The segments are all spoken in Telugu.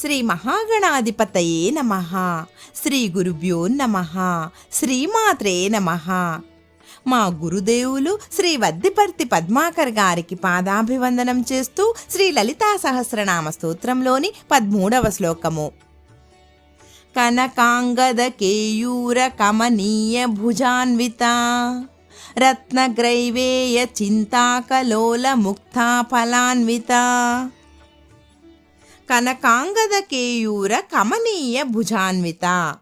శ్రీ మహాగణాధిపతయే నమ. శ్రీ గురుభ్యో నమ. శ్రీమాత్రే నమ. మా గురుదేవులు శ్రీ వద్దిపర్తి పద్మాకర్ గారికి పాదాభివందనం చేస్తూ శ్రీ లలితా సహస్రనామ స్తోత్రంలోని పద్మూడవ శ్లోకము. కనకాంగద కేయూర కమనీయ భుజాన్విత రత్నగ్రైవేయ చింతాకలోల ముక్తా ఫలాన్విత కనకాంగదకేయూర కమనీయ భుజాన్విత.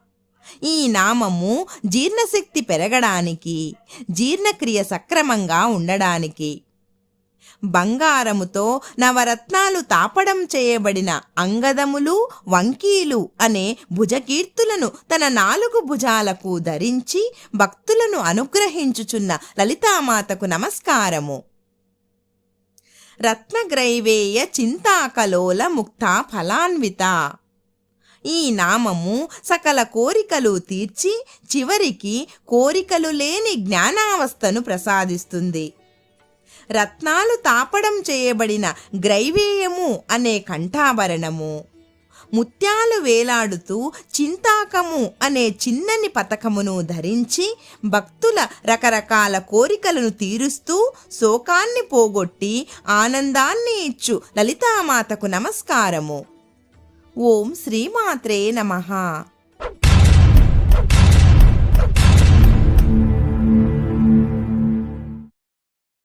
ఈ నామము జీర్ణశక్తి పెరగడానికి జీర్ణక్రియ సక్రమంగా ఉండడానికి. బంగారముతో నవరత్నాలు తాపడం చేయబడిన అంగదములు వంకీలు అనే భుజకీర్తులను తన నాలుగు భుజాలకు ధరించి భక్తులను అనుగ్రహించుచున్న లలితామాతకు నమస్కారము. రత్నగ్రైవేయ చింతాకలోల ముక్తా ఫలాన్విత. ఈ నామము సకల కోరికలు తీర్చి చివరికి కోరికలు లేని జ్ఞానావస్థను ప్రసాదిస్తుంది. రత్నాలు తాపడం చేయబడిన గ్రైవేయము అనే కంఠాభరణము. ముత్యాలు వేలాడుతూ చింతాకము అనే చిన్నని పథకమును ధరించి భక్తుల రకరకాల కోరికలను తీరుస్తూ శోకాన్ని పోగొట్టి ఆనందాన్ని ఇచ్చు లలితామాతకు నమస్కారము. ఓం శ్రీమాత్రే నమః.